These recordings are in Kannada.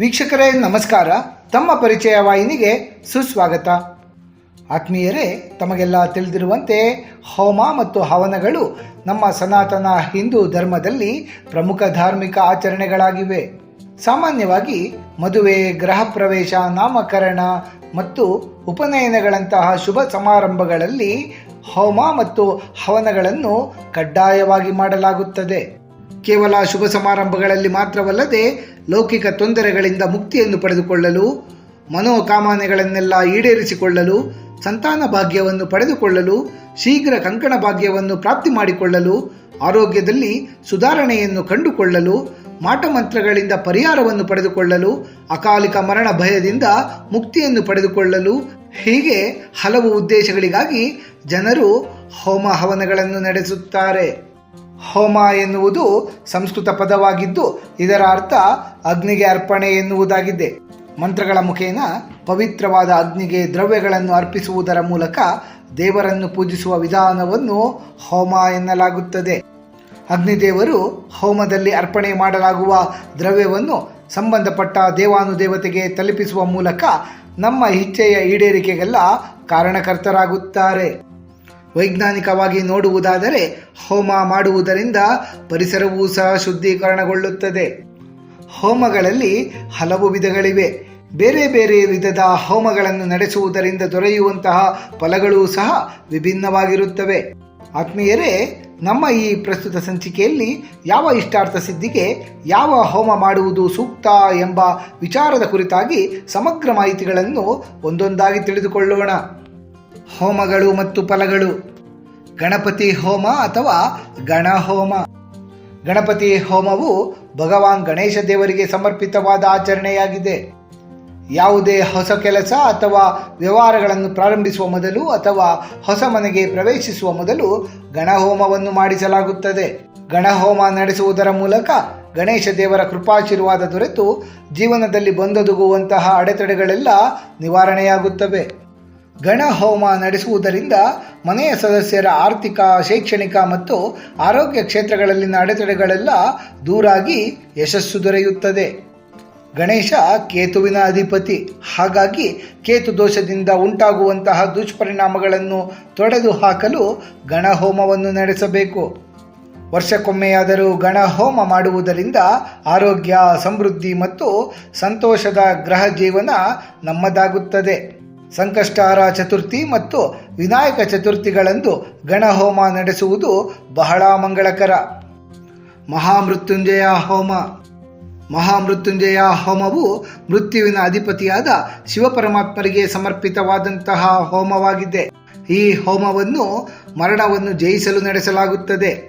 ವೀಕ್ಷಕರೇ, ನಮಸ್ಕಾರ. ತಮ್ಮ ಪರಿಚಯ ವಾಹಿನಿಗೆ ಸುಸ್ವಾಗತ. ಆತ್ಮೀಯರೇ, ತಮಗೆಲ್ಲ ತಿಳಿದಿರುವಂತೆ ಹೋಮ ಮತ್ತು ಹವನಗಳು ನಮ್ಮ ಸನಾತನ ಹಿಂದೂ ಧರ್ಮದಲ್ಲಿ ಪ್ರಮುಖ ಧಾರ್ಮಿಕ ಆಚರಣೆಗಳಾಗಿವೆ. ಸಾಮಾನ್ಯವಾಗಿ ಮದುವೆ ಗ್ರಹ ಪ್ರವೇಶ, ನಾಮಕರಣ ಮತ್ತು ಉಪನಯನಗಳಂತಹ ಶುಭ ಸಮಾರಂಭಗಳಲ್ಲಿ ಹೋಮ ಮತ್ತು ಹವನಗಳನ್ನು ಕಡ್ಡಾಯವಾಗಿ ಮಾಡಲಾಗುತ್ತದೆ. ಕೇವಲ ಶುಭ ಸಮಾರಂಭಗಳಲ್ಲಿ ಮಾತ್ರವಲ್ಲದೆ ಲೌಕಿಕ ತೊಂದರೆಗಳಿಂದ ಮುಕ್ತಿಯನ್ನು ಪಡೆದುಕೊಳ್ಳಲು, ಮನೋಕಾಮನೆಗಳನ್ನೆಲ್ಲ ಈಡೇರಿಸಿಕೊಳ್ಳಲು, ಸಂತಾನ ಭಾಗ್ಯವನ್ನು ಪಡೆದುಕೊಳ್ಳಲು, ಶೀಘ್ರ ಕಂಕಣ ಭಾಗ್ಯವನ್ನು ಪ್ರಾಪ್ತಿ ಮಾಡಿಕೊಳ್ಳಲು, ಆರೋಗ್ಯದಲ್ಲಿ ಸುಧಾರಣೆಯನ್ನು ಕಂಡುಕೊಳ್ಳಲು, ಮಾಟಮಂತ್ರಗಳಿಂದ ಪರಿಹಾರವನ್ನು ಪಡೆದುಕೊಳ್ಳಲು, ಅಕಾಲಿಕ ಮರಣ ಭಯದಿಂದ ಮುಕ್ತಿಯನ್ನು ಪಡೆದುಕೊಳ್ಳಲು, ಹೀಗೆ ಹಲವು ಉದ್ದೇಶಗಳಿಗಾಗಿ ಜನರು ಹೋಮ ಹವನಗಳನ್ನು ನಡೆಸುತ್ತಾರೆ. ಹೋಮ ಎನ್ನುವುದು ಸಂಸ್ಕೃತ ಪದವಾಗಿದ್ದು ಇದರ ಅರ್ಥ ಅಗ್ನಿಗೆ ಅರ್ಪಣೆ ಎನ್ನುವುದಾಗಿದೆ. ಮಂತ್ರಗಳ ಮುಖೇನ ಪವಿತ್ರವಾದ ಅಗ್ನಿಗೆ ದ್ರವ್ಯಗಳನ್ನು ಅರ್ಪಿಸುವುದರ ಮೂಲಕ ದೇವರನ್ನು ಪೂಜಿಸುವ ವಿಧಾನವನ್ನು ಹೋಮ ಎನ್ನಲಾಗುತ್ತದೆ. ಅಗ್ನಿದೇವರು ಹೋಮದಲ್ಲಿ ಅರ್ಪಣೆ ಮಾಡಲಾಗುವ ದ್ರವ್ಯವನ್ನು ಸಂಬಂಧಪಟ್ಟ ದೇವಾನುದೇವತೆಗೆ ತಲುಪಿಸುವ ಮೂಲಕ ನಮ್ಮ ಇಚ್ಛೆಯ ಈಡೇರಿಕೆಗೆಲ್ಲ ಕಾರಣಕರ್ತರಾಗುತ್ತಾರೆ. ವೈಜ್ಞಾನಿಕವಾಗಿ ನೋಡುವುದಾದರೆ ಹೋಮ ಮಾಡುವುದರಿಂದ ಪರಿಸರವೂ ಸಹ ಶುದ್ಧೀಕರಣಗೊಳ್ಳುತ್ತದೆ. ಹೋಮಗಳಲ್ಲಿ ಹಲವು ವಿಧಗಳಿವೆ. ಬೇರೆ ಬೇರೆ ವಿಧದ ಹೋಮಗಳನ್ನು ನಡೆಸುವುದರಿಂದ ದೊರೆಯುವಂತಹ ಫಲಗಳೂ ಸಹ ವಿಭಿನ್ನವಾಗಿರುತ್ತವೆ. ಆತ್ಮೀಯರೇ, ನಮ್ಮ ಈ ಪ್ರಸ್ತುತ ಸಂಚಿಕೆಯಲ್ಲಿ ಯಾವ ಇಷ್ಟಾರ್ಥ ಸಿದ್ಧಿಗೆ ಯಾವ ಹೋಮ ಮಾಡುವುದು ಸೂಕ್ತ ಎಂಬ ವಿಚಾರದ ಕುರಿತಾಗಿ ಸಮಗ್ರ ಮಾಹಿತಿಗಳನ್ನು ಒಂದೊಂದಾಗಿ ತಿಳಿದುಕೊಳ್ಳೋಣ. ಹೋಮಗಳು ಮತ್ತು ಫಲಗಳು. ಗಣಪತಿ ಹೋಮ ಅಥವಾ ಗಣಹೋಮ. ಗಣಪತಿ ಹೋಮವು ಭಗವಾನ್ ಗಣೇಶ ದೇವರಿಗೆ ಸಮರ್ಪಿತವಾದ ಆಚರಣೆಯಾಗಿದೆ. ಯಾವುದೇ ಹೊಸ ಕೆಲಸ ಅಥವಾ ವ್ಯವಹಾರಗಳನ್ನು ಪ್ರಾರಂಭಿಸುವ ಮೊದಲು ಅಥವಾ ಹೊಸ ಮನೆಗೆ ಪ್ರವೇಶಿಸುವ ಮೊದಲು ಗಣಹೋಮವನ್ನು ಮಾಡಿಸಲಾಗುತ್ತದೆ. ಗಣಹೋಮ ನಡೆಸುವುದರ ಮೂಲಕ ಗಣೇಶ ದೇವರ ಕೃಪಾಶೀರ್ವಾದ ದೊರೆತು ಜೀವನದಲ್ಲಿ ಬಂದೊದಗುವಂತಹ ಅಡೆತಡೆಗಳೆಲ್ಲ ನಿವಾರಣೆಯಾಗುತ್ತವೆ. ಗಣಹೋಮ ನಡೆಸುವುದರಿಂದ ಮನೆಯ ಸದಸ್ಯರ ಆರ್ಥಿಕ, ಶೈಕ್ಷಣಿಕ ಮತ್ತು ಆರೋಗ್ಯ ಕ್ಷೇತ್ರಗಳಲ್ಲಿನ ಅಡೆತಡೆಗಳೆಲ್ಲ ದೂರಾಗಿ ಯಶಸ್ಸು ದೊರೆಯುತ್ತದೆ. ಗಣೇಶ ಕೇತುವಿನ ಅಧಿಪತಿ. ಹಾಗಾಗಿ ಕೇತು ದೋಷದಿಂದ ಉಂಟಾಗುವಂತಹ ದುಷ್ಪರಿಣಾಮಗಳನ್ನು ತೊಡೆದು ಹಾಕಲು ಗಣಹೋಮವನ್ನು ನಡೆಸಬೇಕು. ವರ್ಷಕ್ಕೊಮ್ಮೆಯಾದರೂ ಗಣಹೋಮ ಮಾಡುವುದರಿಂದ ಆರೋಗ್ಯ, ಸಮೃದ್ಧಿ ಮತ್ತು ಸಂತೋಷದ ಗ್ರಹ ಜೀವನ ನಮ್ಮದಾಗುತ್ತದೆ. ಸಂಕಷ್ಟಹಾರ ಚತುರ್ಥಿ ಮತ್ತು ವಿನಾಯಕ ಚತುರ್ಥಿಗಳಂದು ಗಣಹೋಮ ನಡೆಸುವುದು ಬಹಳ ಮಂಗಳಕರ. ಮಹಾಮೃತ್ಯುಂಜಯ ಹೋಮ. ಮಹಾಮೃತ್ಯುಂಜಯ ಹೋಮವು ಮೃತ್ಯುವಿನ ಅಧಿಪತಿಯಾದ ಶಿವಪರಮಾತ್ಮರಿಗೆ ಸಮರ್ಪಿತವಾದಂತಹ ಹೋಮವಾಗಿದೆ. ಈ ಹೋಮವನ್ನು ಮರಣವನ್ನು ಜಯಿಸಲು ನಡೆಸಲಾಗುತ್ತದೆ.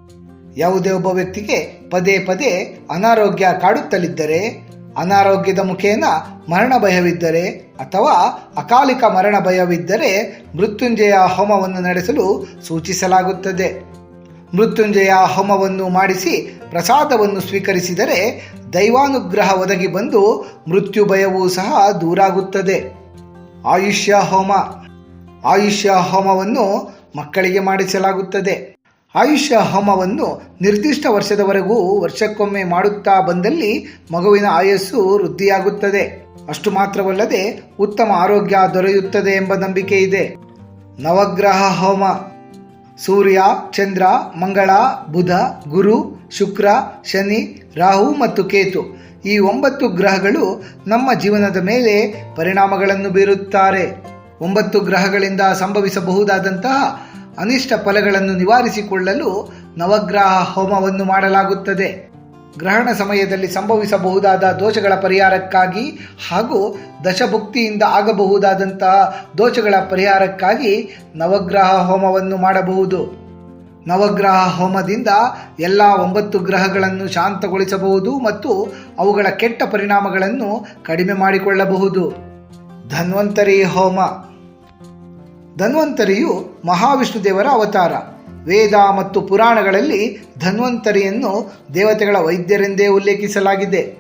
ಯಾವುದೇ ಒಬ್ಬ ವ್ಯಕ್ತಿಗೆ ಪದೇ ಪದೇ ಅನಾರೋಗ್ಯ ಕಾಡುತ್ತಲಿದ್ದರೆ ಅನಾರೋಗ್ಯದ ಮುಖೇನ ಮರಣ ಭಯವಿದ್ದರೆ ಅಥವಾ ಅಕಾಲಿಕ ಮರಣ ಭಯವಿದ್ದರೆ ಮೃತ್ಯುಂಜಯ ಹೋಮವನ್ನು ನಡೆಸಲು ಸೂಚಿಸಲಾಗುತ್ತದೆ. ಮೃತ್ಯುಂಜಯ ಹೋಮವನ್ನು ಮಾಡಿಸಿ ಪ್ರಸಾದವನ್ನು ಸ್ವೀಕರಿಸಿದರೆ ದೈವಾನುಗ್ರಹ ಒದಗಿ ಬಂದು ಮೃತ್ಯು ಭಯವೂ ಸಹ ದೂರಾಗುತ್ತದೆ. ಆಯುಷ್ಯ ಹೋಮ. ಆಯುಷ್ಯ ಹೋಮವನ್ನು ಮಕ್ಕಳಿಗೆ ಮಾಡಿಸಲಾಗುತ್ತದೆ. ಆಯುಷ್ಯ ಹೋಮವನ್ನು ನಿರ್ದಿಷ್ಟ ವರ್ಷದವರೆಗೂ ವರ್ಷಕ್ಕೊಮ್ಮೆ ಮಾಡುತ್ತಾ ಬಂದಲ್ಲಿ ಮಗುವಿನ ಆಯಸ್ಸು ವೃದ್ಧಿಯಾಗುತ್ತದೆ. ಅಷ್ಟು ಮಾತ್ರವಲ್ಲದೆ ಉತ್ತಮ ಆರೋಗ್ಯ ದೊರೆಯುತ್ತದೆ ಎಂಬ ನಂಬಿಕೆ ಇದೆ. ನವಗ್ರಹ ಹೋಮ. ಸೂರ್ಯ, ಚಂದ್ರ, ಮಂಗಳ, ಬುಧ, ಗುರು, ಶುಕ್ರ, ಶನಿ, ರಾಹು ಮತ್ತು ಕೇತು ಈ ಒಂಬತ್ತು ಗ್ರಹಗಳು ನಮ್ಮ ಜೀವನದ ಮೇಲೆ ಪರಿಣಾಮಗಳನ್ನು ಬೀರುತ್ತಾರೆ. ಒಂಬತ್ತು ಗ್ರಹಗಳಿಂದ ಸಂಭವಿಸಬಹುದಾದಂತಹ ಅನಿಷ್ಟ ಫಲಗಳನ್ನು ನಿವಾರಿಸಿಕೊಳ್ಳಲು ನವಗ್ರಹ ಹೋಮವನ್ನು ಮಾಡಲಾಗುತ್ತದೆ. ಗ್ರಹಣ ಸಮಯದಲ್ಲಿ ಸಂಭವಿಸಬಹುದಾದ ದೋಷಗಳ ಪರಿಹಾರಕ್ಕಾಗಿ ಹಾಗೂ ದಶಭುಕ್ತಿಯಿಂದ ಆಗಬಹುದಾದಂತಹ ದೋಷಗಳ ಪರಿಹಾರಕ್ಕಾಗಿ ನವಗ್ರಹ ಹೋಮವನ್ನು ಮಾಡಬಹುದು. ನವಗ್ರಹ ಹೋಮದಿಂದ ಎಲ್ಲ ಒಂಬತ್ತು ಗ್ರಹಗಳನ್ನು ಶಾಂತಗೊಳಿಸಬಹುದು ಮತ್ತು ಅವುಗಳ ಕೆಟ್ಟ ಪರಿಣಾಮಗಳನ್ನು ಕಡಿಮೆ ಮಾಡಿಕೊಳ್ಳಬಹುದು. ಧನ್ವಂತರಿ ಹೋಮ. ಧನ್ವಂತರಿಯು ಮಹಾವಿಷ್ಣು ದೇವರ ಅವತಾರ. ವೇದ ಮತ್ತು ಪುರಾಣಗಳಲ್ಲಿ ಧನ್ವಂತರಿಯನ್ನು ದೇವತೆಗಳ ವೈದ್ಯರೆಂದೇ ಉಲ್ಲೇಖಿಸಲಾಗಿದೆ.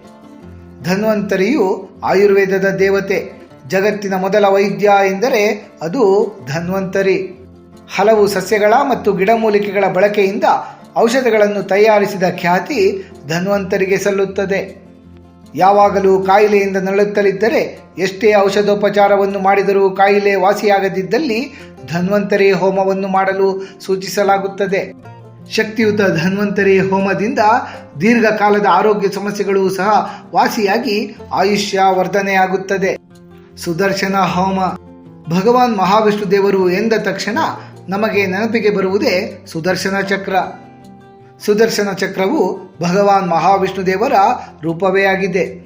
ಧನ್ವಂತರಿಯು ಆಯುರ್ವೇದದ ದೇವತೆ, ಜಗತ್ತಿನ ಮೊದಲ ವೈದ್ಯ ಎಂದರೆ ಅದು ಧನ್ವಂತರಿ. ಹಲವು ಸಸ್ಯಗಳ ಮತ್ತು ಗಿಡಮೂಲಿಕೆಗಳ ಬಳಕೆಯಿಂದ ಔಷಧಗಳನ್ನು ತಯಾರಿಸಿದ ಖ್ಯಾತಿ ಧನ್ವಂತರಿಗೆ ಸಲ್ಲುತ್ತದೆ. ಯಾವಾಗಲೂ ಕಾಯಿಲೆಯಿಂದ ನರಳುತ್ತಲಿದ್ದರೆ ಎಷ್ಟೇ ಔಷಧೋಪಚಾರವನ್ನು ಮಾಡಿದರೂ ಕಾಯಿಲೆ ವಾಸಿಯಾಗದಿದ್ದಲ್ಲಿ ಧನ್ವಂತರಿ ಹೋಮವನ್ನು ಮಾಡಲು ಸೂಚಿಸಲಾಗುತ್ತದೆ. ಶಕ್ತಿಯುತ ಧನ್ವಂತರಿ ಹೋಮದಿಂದ ದೀರ್ಘಕಾಲದ ಆರೋಗ್ಯ ಸಮಸ್ಯೆಗಳು ಸಹ ವಾಸಿಯಾಗಿ ಆಯುಷ್ಯ ವರ್ಧನೆಯಾಗುತ್ತದೆ. ಸುದರ್ಶನ ಹೋಮ. ಭಗವಾನ್ ಮಹಾವಿಷ್ಣು ದೇವರು ಎಂದ ತಕ್ಷಣ ನಮಗೆ ನೆನಪಿಗೆ ಬರುವುದೇ ಸುದರ್ಶನ ಚಕ್ರ. ಸುದರ್ಶನ ಚಕ್ರವು ಭಗವಾನ್ ಮಹಾವಿಷ್ಣು ದೇವರ ರೂಪವೇ ಆಗಿದೆ.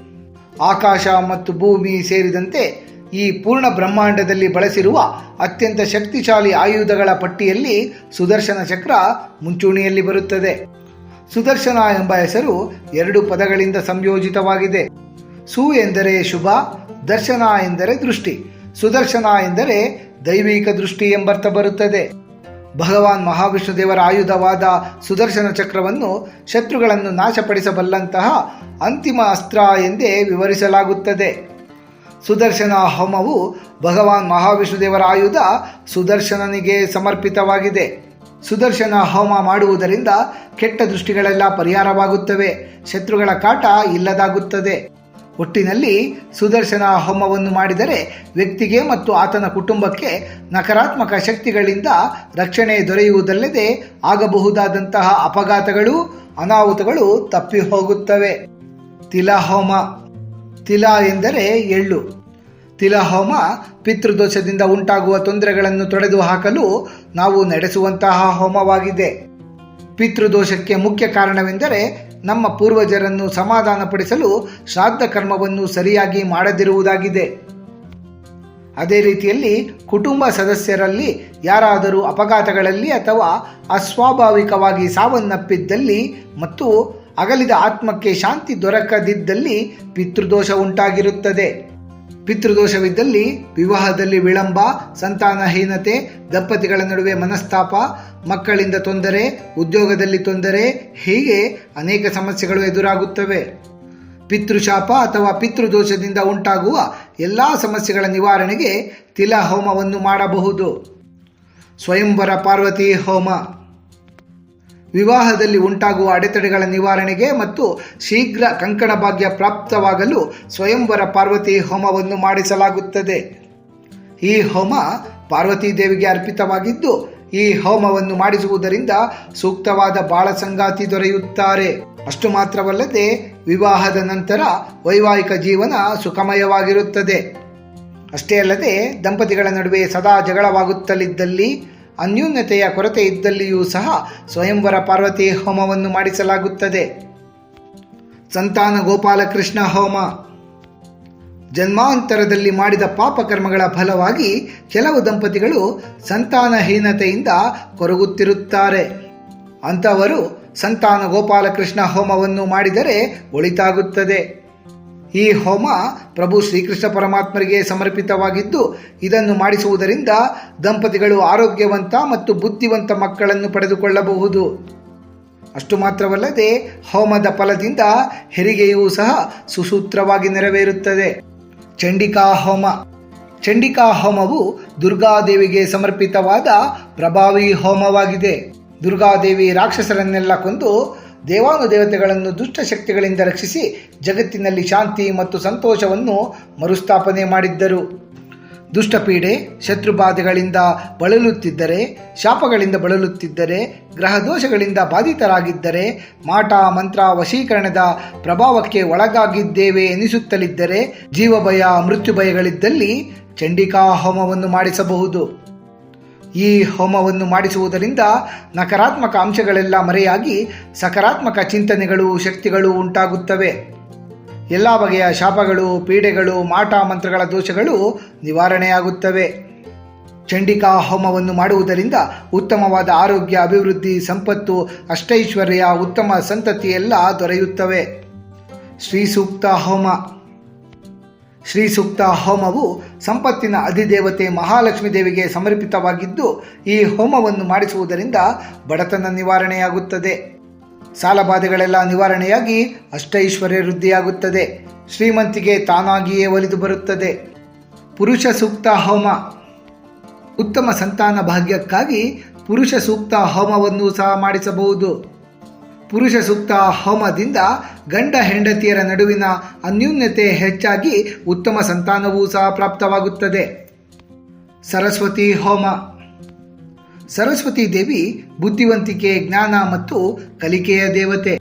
ಆಕಾಶ ಮತ್ತು ಭೂಮಿ ಸೇರಿದಂತೆ ಈ ಪೂರ್ಣ ಬ್ರಹ್ಮಾಂಡದಲ್ಲಿ ಬಳಸಿರುವ ಅತ್ಯಂತ ಶಕ್ತಿಶಾಲಿ ಆಯುಧಗಳ ಪಟ್ಟಿಯಲ್ಲಿ ಸುದರ್ಶನ ಚಕ್ರ ಮುಂಚೂಣಿಯಲ್ಲಿ ಬರುತ್ತದೆ. ಸುದರ್ಶನ ಎಂಬ ಹೆಸರು ಎರಡು ಪದಗಳಿಂದ ಸಂಯೋಜಿತವಾಗಿದೆ. ಸು ಎಂದರೆ ಶುಭ, ದರ್ಶನ ಎಂದರೆ ದೃಷ್ಟಿ, ಸುದರ್ಶನ ಎಂದರೆ ದೈವಿಕ ದೃಷ್ಟಿ ಎಂಬರ್ಥ ಬರುತ್ತದೆ. ಭಗವಾನ್ ಮಹಾವಿಷ್ಣು ದೇವರ ಆಯುಧವಾದ ಸುದರ್ಶನ ಚಕ್ರವನ್ನು ಶತ್ರುಗಳನ್ನು ನಾಶಪಡಿಸಬಲ್ಲಂತಹ ಅಂತಿಮ ಅಸ್ತ್ರ ಎಂದೇ ವಿವರಿಸಲಾಗುತ್ತದೆ. ಸುದರ್ಶನ ಹೋಮವು ಭಗವಾನ್ ಮಹಾವಿಷ್ಣು ದೇವರ ಆಯುಧ ಸುದರ್ಶನನಿಗೆ ಸಮರ್ಪಿತವಾಗಿದೆ. ಸುದರ್ಶನ ಹೋಮ ಮಾಡುವುದರಿಂದ ಕೆಟ್ಟ ದೃಷ್ಟಿಗಳೆಲ್ಲ ಪರಿಹಾರವಾಗುತ್ತವೆ. ಶತ್ರುಗಳ ಕಾಟ ಇಲ್ಲದಾಗುತ್ತದೆ. ಒಟ್ಟಿನಲ್ಲಿ ಸುದರ್ಶನ ಹೋಮವನ್ನು ಮಾಡಿದರೆ ವ್ಯಕ್ತಿಗೆ ಮತ್ತು ಆತನ ಕುಟುಂಬಕ್ಕೆ ನಕಾರಾತ್ಮಕ ಶಕ್ತಿಗಳಿಂದ ರಕ್ಷಣೆ ದೊರೆಯುವುದಲ್ಲದೆ ಆಗಬಹುದಾದಂತಹ ಅಪಘಾತಗಳು, ಅನಾಹುತಗಳು ತಪ್ಪಿ ಹೋಗುತ್ತವೆ ತಿಲಹೋಮ ತಿಲ ಎಂದರೆ ಎಳ್ಳು. ತಿಲಹೋಮ ಪಿತೃದೋಷದಿಂದ ಉಂಟಾಗುವ ತೊಂದರೆಗಳನ್ನು ತೊಡೆದು ಹಾಕಲು ನಾವು ನಡೆಸುವಂತಹ ಹೋಮವಾಗಿದೆ. ಪಿತೃದೋಷಕ್ಕೆ ಮುಖ್ಯ ಕಾರಣವೆಂದರೆ ನಮ್ಮ ಪೂರ್ವಜರನ್ನು ಸಮಾಧಾನಪಡಿಸಲು ಶ್ರಾದ್ದ ಕರ್ಮವನ್ನು ಸರಿಯಾಗಿ ಮಾಡದಿರುವುದಾಗಿದೆ. ಅದೇ ರೀತಿಯಲ್ಲಿ ಕುಟುಂಬ ಸದಸ್ಯರಲ್ಲಿ ಯಾರಾದರೂ ಅಪಘಾತಗಳಲ್ಲಿ ಅಥವಾ ಅಸ್ವಾಭಾವಿಕವಾಗಿ ಸಾವನ್ನಪ್ಪಿದ್ದಲ್ಲಿ ಮತ್ತು ಅಗಲಿದ ಆತ್ಮಕ್ಕೆ ಶಾಂತಿ ದೊರಕದಿದ್ದಲ್ಲಿ ಪಿತೃದೋಷ ಉಂಟಾಗಿರುತ್ತದೆ. ಪಿತೃದೋಷವಿದ್ದಲ್ಲಿ ವಿವಾಹದಲ್ಲಿ ವಿಳಂಬ, ಸಂತಾನಹೀನತೆ, ದಂಪತಿಗಳ ನಡುವೆ ಮನಸ್ತಾಪ, ಮಕ್ಕಳಿಂದ ತೊಂದರೆ, ಉದ್ಯೋಗದಲ್ಲಿ ತೊಂದರೆ, ಹೀಗೆ ಅನೇಕ ಸಮಸ್ಯೆಗಳು ಎದುರಾಗುತ್ತವೆ. ಪಿತೃಶಾಪ ಅಥವಾ ಪಿತೃದೋಷದಿಂದ ಉಂಟಾಗುವ ಎಲ್ಲ ಸಮಸ್ಯೆಗಳ ನಿವಾರಣೆಗೆ ತಿಲ ಹೋಮವನ್ನು ಮಾಡಬಹುದು. ಸ್ವಯಂವರ ಪಾರ್ವತಿ ಹೋಮ. ವಿವಾಹದಲ್ಲಿ ಉಂಟಾಗುವ ಅಡೆತಡೆಗಳ ನಿವಾರಣೆಗೆ ಮತ್ತು ಶೀಘ್ರ ಕಂಕಣ ಭಾಗ್ಯ ಪ್ರಾಪ್ತವಾಗಲು ಸ್ವಯಂವರ ಪಾರ್ವತಿ ಹೋಮವನ್ನು ಮಾಡಿಸಲಾಗುತ್ತದೆ. ಈ ಹೋಮ ಪಾರ್ವತಿ ದೇವಿಗೆ ಅರ್ಪಿತವಾಗಿದ್ದು, ಈ ಹೋಮವನ್ನು ಮಾಡಿಸುವುದರಿಂದ ಸೂಕ್ತವಾದ ಬಾಳ ಸಂಗಾತಿ ದೊರೆಯುತ್ತಾರೆ. ಅಷ್ಟು ಮಾತ್ರವಲ್ಲದೆ ವಿವಾಹದ ನಂತರ ವೈವಾಹಿಕ ಜೀವನ ಸುಖಮಯವಾಗಿರುತ್ತದೆ. ಅಷ್ಟೇ ಅಲ್ಲದೆ ದಂಪತಿಗಳ ನಡುವೆ ಸದಾ ಜಗಳವಾಗುತ್ತಲಿದ್ದಲ್ಲಿ ಅನ್ಯೂನ್ಯತೆಯ ಕೊರತೆ ಇದ್ದಲ್ಲಿಯೂ ಸಹ ಸ್ವಯಂವರ ಪಾರ್ವತಿ ಹೋಮವನ್ನು ಮಾಡಿಸಲಾಗುತ್ತದೆ. ಸಂತಾನ ಗೋಪಾಲಕೃಷ್ಣ ಹೋಮ. ಜನ್ಮಾಂತರದಲ್ಲಿ ಮಾಡಿದ ಪಾಪಕರ್ಮಗಳ ಫಲವಾಗಿ ಕೆಲವು ದಂಪತಿಗಳು ಸಂತಾನಹೀನತೆಯಿಂದ ಕೊರಗುತ್ತಿರುತ್ತಾರೆ. ಅಂಥವರು ಸಂತಾನ ಗೋಪಾಲಕೃಷ್ಣ ಹೋಮವನ್ನು ಮಾಡಿದರೆ ಒಳಿತಾಗುತ್ತದೆ. ಈ ಹೋಮ ಪ್ರಭು ಶ್ರೀಕೃಷ್ಣ ಪರಮಾತ್ಮರಿಗೆ ಸಮರ್ಪಿತವಾಗಿದ್ದು, ಇದನ್ನು ಮಾಡಿಸುವುದರಿಂದ ದಂಪತಿಗಳು ಆರೋಗ್ಯವಂತ ಮತ್ತು ಬುದ್ಧಿವಂತ ಮಕ್ಕಳನ್ನು ಪಡೆದುಕೊಳ್ಳಬಹುದು. ಅಷ್ಟು ಮಾತ್ರವಲ್ಲದೆ, ಹೋಮದ ಫಲದಿಂದ ಹೆರಿಗೆಯೂ ಸಹ ಸುಸೂತ್ರವಾಗಿ ನೆರವೇರುತ್ತದೆ. ಚಂಡಿಕಾ ಹೋಮ. ಚಂಡಿಕಾ ಹೋಮವು ದುರ್ಗಾದೇವಿಗೆ ಸಮರ್ಪಿತವಾದ ಪ್ರಭಾವಿ ಹೋಮವಾಗಿದೆ. ದುರ್ಗಾದೇವಿ ರಾಕ್ಷಸರನ್ನೆಲ್ಲ ಕೊಂದು ದೇವಾನುದೇವತೆಗಳನ್ನು ದುಷ್ಟಶಕ್ತಿಗಳಿಂದ ರಕ್ಷಿಸಿ ಜಗತ್ತಿನಲ್ಲಿ ಶಾಂತಿ ಮತ್ತು ಸಂತೋಷವನ್ನು ಮರುಸ್ಥಾಪನೆ ಮಾಡಿದ್ದರು. ದುಷ್ಟಪೀಡೆ ಶತ್ರುಬಾಧೆಗಳಿಂದ ಬಳಲುತ್ತಿದ್ದರೆ, ಶಾಪಗಳಿಂದ ಬಳಲುತ್ತಿದ್ದರೆ ಗ್ರಹ ದೋಷಗಳಿಂದ ಬಾಧಿತರಾಗಿದ್ದರೆ, ಮಾಟ, ಮಂತ್ರ, ವಶೀಕರಣದ ಪ್ರಭಾವಕ್ಕೆ ಒಳಗಾಗಿದ್ದೇವೆ ಎನಿಸುತ್ತಲಿದ್ದರೆ, ಜೀವಭಯ ಮೃತ್ಯು ಭಯಗಳಿದ್ದಲ್ಲಿ ಚಂಡಿಕಾ ಹೋಮವನ್ನು ಮಾಡಿಸಬಹುದು. ಈ ಹೋಮವನ್ನು ಮಾಡಿಸುವುದರಿಂದ ನಕಾರಾತ್ಮಕ ಅಂಶಗಳೆಲ್ಲ ಮರೆಯಾಗಿ ಸಕಾರಾತ್ಮಕ ಚಿಂತನೆಗಳು, ಶಕ್ತಿಗಳು ಉಂಟಾಗುತ್ತವೆ. ಎಲ್ಲ ಬಗೆಯ ಶಾಪಗಳು, ಪೀಡೆಗಳು, ಮಾಟ ಮಂತ್ರಗಳ ದೋಷಗಳು ನಿವಾರಣೆಯಾಗುತ್ತವೆ. ಚಂಡಿಕಾ ಹೋಮವನ್ನು ಮಾಡುವುದರಿಂದ ಉತ್ತಮವಾದ ಆರೋಗ್ಯ, ಅಭಿವೃದ್ಧಿ, ಸಂಪತ್ತು, ಅಷ್ಟೈಶ್ವರ್ಯ, ಉತ್ತಮ ಸಂತತಿಯೆಲ್ಲ ದೊರೆಯುತ್ತವೆ. ಶ್ರೀ ಸೂಕ್ತ ಹೋಮ. ಶ್ರೀ ಸೂಕ್ತ ಹೋಮವು ಸಂಪತ್ತಿನ ಅಧಿದೇವತೆ ಮಹಾಲಕ್ಷ್ಮೀ ದೇವಿಗೆ ಸಮರ್ಪಿತವಾಗಿದ್ದು, ಈ ಹೋಮವನ್ನು ಮಾಡಿಸುವುದರಿಂದ ಬಡತನ ನಿವಾರಣೆಯಾಗುತ್ತದೆ. ಸಾಲಬಾಧೆಗಳೆಲ್ಲ ನಿವಾರಣೆಯಾಗಿ ಅಷ್ಟೈಶ್ವರ್ಯ ವೃದ್ಧಿಯಾಗುತ್ತದೆ. ಶ್ರೀಮಂತಿಗೆ ತಾನಾಗಿಯೇ ಒಲಿದು ಬರುತ್ತದೆ. ಪುರುಷ ಸೂಕ್ತ ಹೋಮ. ಉತ್ತಮ ಸಂತಾನ ಭಾಗ್ಯಕ್ಕಾಗಿ ಪುರುಷ ಸೂಕ್ತ ಹೋಮವನ್ನು ಸಹ ಮಾಡಿಸಬಹುದು. ಪುರುಷ ಸೂಕ್ತ ಹೋಮದಿಂದ ಗಂಡ ಹೆಂಡತಿಯರ ನಡುವಿನ ಅನ್ಯೂನ್ಯತೆ ಹೆಚ್ಚಾಗಿ ಉತ್ತಮ ಸಂತಾನವೂ ಸಹ ಪ್ರಾಪ್ತವಾಗುತ್ತದೆ. ಸರಸ್ವತಿ ಹೋಮ ಸರಸ್ವತಿ ದೇವಿ ಬುದ್ಧಿವಂತಿಕೆ, ಜ್ಞಾನ ಮತ್ತು ಕಲಿಕೆಯ ದೇವತೆ.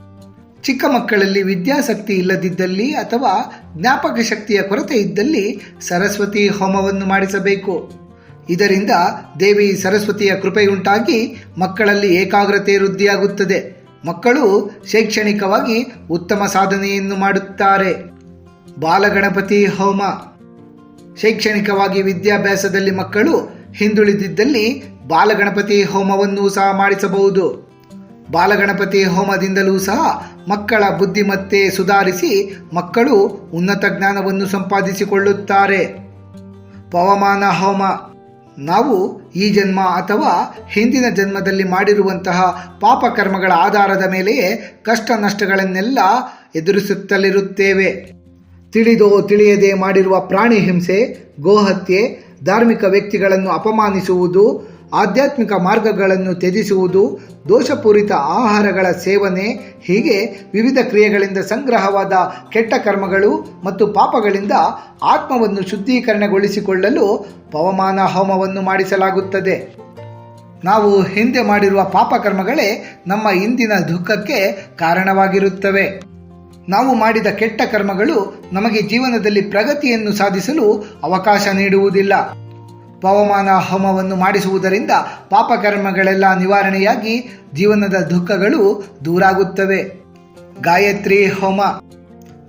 ಚಿಕ್ಕ ಮಕ್ಕಳಲ್ಲಿ ವಿದ್ಯಾಸಕ್ತಿ ಇಲ್ಲದಿದ್ದಲ್ಲಿ ಅಥವಾ ಜ್ಞಾಪಕ ಶಕ್ತಿಯ ಕೊರತೆ ಇದ್ದಲ್ಲಿ ಸರಸ್ವತಿ ಹೋಮವನ್ನು ಮಾಡಿಸಬೇಕು. ಇದರಿಂದ ದೇವಿ ಸರಸ್ವತಿಯ ಕೃಪೆಯುಂಟಾಗಿ ಮಕ್ಕಳಲ್ಲಿ ಏಕಾಗ್ರತೆ ವೃದ್ಧಿಯಾಗುತ್ತದೆ. ಮಕ್ಕಳು ಶೈಕ್ಷಣಿಕವಾಗಿ ಉತ್ತಮ ಸಾಧನೆಯನ್ನು ಮಾಡುತ್ತಾರೆ. ಬಾಲಗಣಪತಿ ಹೋಮ. ಶೈಕ್ಷಣಿಕವಾಗಿ ವಿದ್ಯಾಭ್ಯಾಸದಲ್ಲಿ ಮಕ್ಕಳು ಹಿಂದುಳಿದಿದ್ದಲ್ಲಿ ಬಾಲಗಣಪತಿ ಹೋಮವನ್ನು ಸಹ ಮಾಡಿಸಬಹುದು. ಬಾಲಗಣಪತಿ ಹೋಮದಿಂದಲೂ ಸಹ ಮಕ್ಕಳ ಬುದ್ಧಿಮತ್ತೆ ಸುಧಾರಿಸಿ ಮಕ್ಕಳು ಉನ್ನತ ಜ್ಞಾನವನ್ನು ಸಂಪಾದಿಸಿಕೊಳ್ಳುತ್ತಾರೆ. ಪವಮಾನ ಹೋಮ. ನಾವು ಈ ಜನ್ಮ ಅಥವಾ ಹಿಂದಿನ ಜನ್ಮದಲ್ಲಿ ಮಾಡಿರುವಂತಹ ಪಾಪಕರ್ಮಗಳ ಆಧಾರದ ಮೇಲೆಯೇ ಕಷ್ಟ ನಷ್ಟಗಳನ್ನೆಲ್ಲ ಎದುರಿಸುತ್ತಲಿರುತ್ತೇವೆ. ತಿಳಿದೋ ತಿಳಿಯದೆ ಮಾಡಿರುವ ಪ್ರಾಣಿ ಹಿಂಸೆ, ಗೋಹತ್ಯೆ, ಧಾರ್ಮಿಕ ವ್ಯಕ್ತಿಗಳನ್ನು ಅಪಮಾನಿಸುವುದು ಆಧ್ಯಾತ್ಮಿಕ ಮಾರ್ಗಗಳನ್ನು ತ್ಯಜಿಸುವುದು, ದೋಷಪೂರಿತ ಆಹಾರಗಳ ಸೇವನೆ, ಹೀಗೆ ವಿವಿಧ ಕ್ರಿಯೆಗಳಿಂದ ಸಂಗ್ರಹವಾದ ಕೆಟ್ಟ ಕರ್ಮಗಳು ಮತ್ತು ಪಾಪಗಳಿಂದ ಆತ್ಮವನ್ನು ಶುದ್ಧೀಕರಣಗೊಳಿಸಿಕೊಳ್ಳಲು ಪವಮಾನ ಹೋಮವನ್ನು ಮಾಡಿಸಲಾಗುತ್ತದೆ. ನಾವು ಹಿಂದೆ ಮಾಡಿರುವ ಪಾಪಕರ್ಮಗಳೇ ನಮ್ಮ ಇಂದಿನ ದುಃಖಕ್ಕೆ ಕಾರಣವಾಗಿರುತ್ತವೆ. ನಾವು ಮಾಡಿದ ಕೆಟ್ಟ ಕರ್ಮಗಳು ನಮಗೆ ಜೀವನದಲ್ಲಿ ಪ್ರಗತಿಯನ್ನು ಸಾಧಿಸಲು ಅವಕಾಶ ನೀಡುವುದಿಲ್ಲ. ಪವಮಾನ ಹೋಮವನ್ನು ಮಾಡಿಸುವುದರಿಂದ ಪಾಪಕರ್ಮಗಳೆಲ್ಲ ನಿವಾರಣೆಯಾಗಿ ಜೀವನದ ದುಃಖಗಳು ದೂರಾಗುತ್ತವೆ. ಗಾಯತ್ರಿ ಹೋಮ.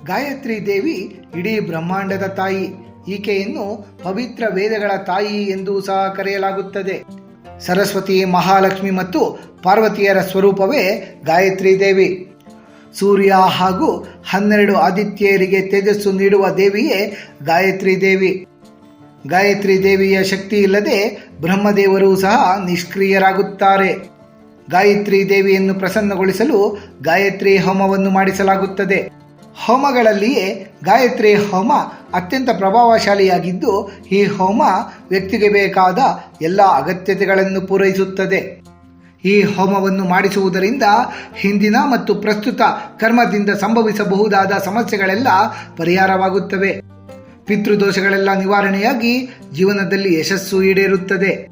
ಗಾಯತ್ರಿ ದೇವಿ ಇಡೀ ಬ್ರಹ್ಮಾಂಡದ ತಾಯಿ. ಈಕೆಯನ್ನು ಪವಿತ್ರ ವೇದಗಳ ತಾಯಿ ಎಂದು ಸಹ ಕರೆಯಲಾಗುತ್ತದೆ. ಸರಸ್ವತಿ, ಮಹಾಲಕ್ಷ್ಮಿ ಮತ್ತು ಪಾರ್ವತಿಯರ ಸ್ವರೂಪವೇ ಗಾಯತ್ರಿ ದೇವಿ. ಸೂರ್ಯ ಹಾಗೂ ಹನ್ನೆರಡು ಆದಿತ್ಯರಿಗೆ ತೇಜಸ್ಸು ನೀಡುವ ದೇವಿಯೇ ಗಾಯತ್ರಿ ದೇವಿ. ಗಾಯತ್ರಿ ದೇವಿಯ ಶಕ್ತಿ ಇಲ್ಲದೆ ಬ್ರಹ್ಮದೇವರು ಸಹ ನಿಷ್ಕ್ರಿಯರಾಗುತ್ತಾರೆ. ಗಾಯತ್ರಿ ದೇವಿಯನ್ನು ಪ್ರಸನ್ನಗೊಳಿಸಲು ಗಾಯತ್ರಿ ಹೋಮವನ್ನು ಮಾಡಿಸಲಾಗುತ್ತದೆ. ಹೋಮಗಳಲ್ಲಿಯೇ ಗಾಯತ್ರಿ ಹೋಮ ಅತ್ಯಂತ ಪ್ರಭಾವಶಾಲಿಯಾಗಿದ್ದು, ಈ ಹೋಮ ವ್ಯಕ್ತಿಗೆ ಬೇಕಾದ ಎಲ್ಲ ಅಗತ್ಯತೆಗಳನ್ನು ಪೂರೈಸುತ್ತದೆ. ಈ ಹೋಮವನ್ನು ಮಾಡಿಸುವುದರಿಂದ ಹಿಂದಿನ ಮತ್ತು ಪ್ರಸ್ತುತ ಕರ್ಮದಿಂದ ಸಂಭವಿಸಬಹುದಾದ ಸಮಸ್ಯೆಗಳೆಲ್ಲ ಪರಿಹಾರವಾಗುತ್ತವೆ. ಪಿತೃದೋಷಗಳೆಲ್ಲ ನಿವಾರಣೆಯಾಗಿ ಜೀವನದಲ್ಲಿ ಯಶಸ್ಸು ಈಡೇರುತ್ತದೆ.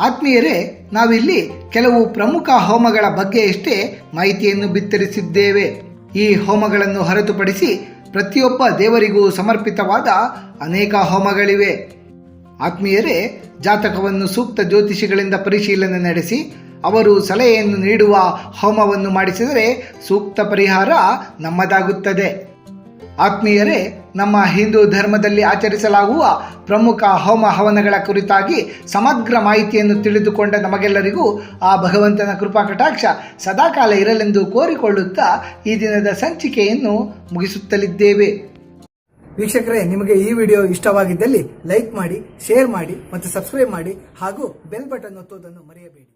ಆತ್ಮೀಯರೇ, ನಾವಿಲ್ಲಿ ಕೆಲವು ಪ್ರಮುಖ ಹೋಮಗಳ ಬಗ್ಗೆಯಷ್ಟೇ ಮಾಹಿತಿಯನ್ನು ಬಿತ್ತರಿಸಿದ್ದೇವೆ. ಈ ಹೋಮಗಳನ್ನು ಹೊರತುಪಡಿಸಿ ಪ್ರತಿಯೊಬ್ಬ ದೇವರಿಗೂ ಸಮರ್ಪಿತವಾದ ಅನೇಕ ಹೋಮಗಳಿವೆ. ಆತ್ಮೀಯರೇ, ಜಾತಕವನ್ನು ಸೂಕ್ತ ಜ್ಯೋತಿಷಿಗಳಿಂದ ಪರಿಶೀಲನೆ ನಡೆಸಿ, ಅವರು ಸಲಹೆಯನ್ನು ನೀಡುವ ಹೋಮವನ್ನು ಮಾಡಿಸಿದರೆ ಸೂಕ್ತ ಪರಿಹಾರ ನಮ್ಮದಾಗುತ್ತದೆ. ಆತ್ಮೀಯರೇ ನಮ್ಮ ಹಿಂದೂ ಧರ್ಮದಲ್ಲಿ ಆಚರಿಸಲಾಗುವ ಪ್ರಮುಖ ಹೋಮ ಹವನಗಳ ಕುರಿತಾಗಿ ಸಮಗ್ರ ಮಾಹಿತಿಯನ್ನು ತಿಳಿದುಕೊಂಡ ನಮಗೆಲ್ಲರಿಗೂ ಆ ಭಗವಂತನ ಕೃಪಾ ಕಟಾಕ್ಷ ಸದಾಕಾಲ ಇರಲೆಂದು ಕೋರಿಕೊಳ್ಳುತ್ತಾ ಈ ದಿನದ ಸಂಚಿಕೆಯನ್ನು ಮುಗಿಸುತ್ತಲಿದ್ದೇವೆ. ವೀಕ್ಷಕರೇ, ನಿಮಗೆ ಈ ವಿಡಿಯೋ ಇಷ್ಟವಾಗಿದ್ದಲ್ಲಿ ಲೈಕ್ ಮಾಡಿ, ಶೇರ್ ಮಾಡಿ ಮತ್ತು ಸಬ್ಸ್ಕ್ರೈಬ್ ಮಾಡಿ ಹಾಗೂ ಬೆಲ್ ಬಟನ್ ಒತ್ತುವುದನ್ನು ಮರೆಯಬೇಡಿ.